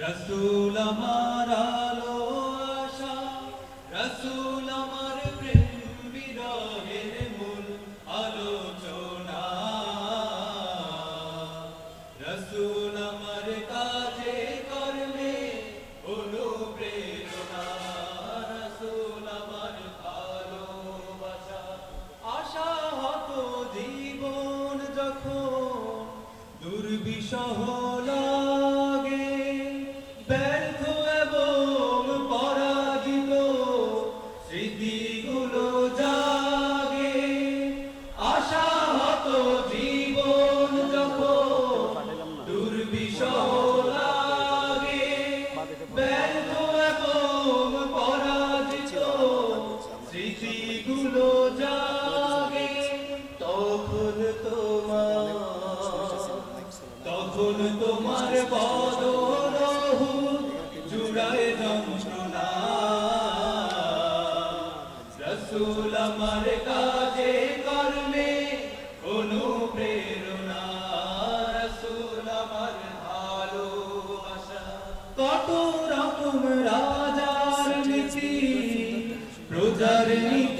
রসুল আমার আশা। রসুল আমার প্রেম, বিরহের মূল আলোচনা। রসুল আমার কাজে, কর্মে অনুপ্রেরণা। রসুল আমার ভালোবাসা। আশা হত জীবন যখন দুর্বিষহ স্মৃতিগুলো জাগে তখন তোমার তখন তোমার বদলহু রকম রাজার নীতি প্রজার নীতি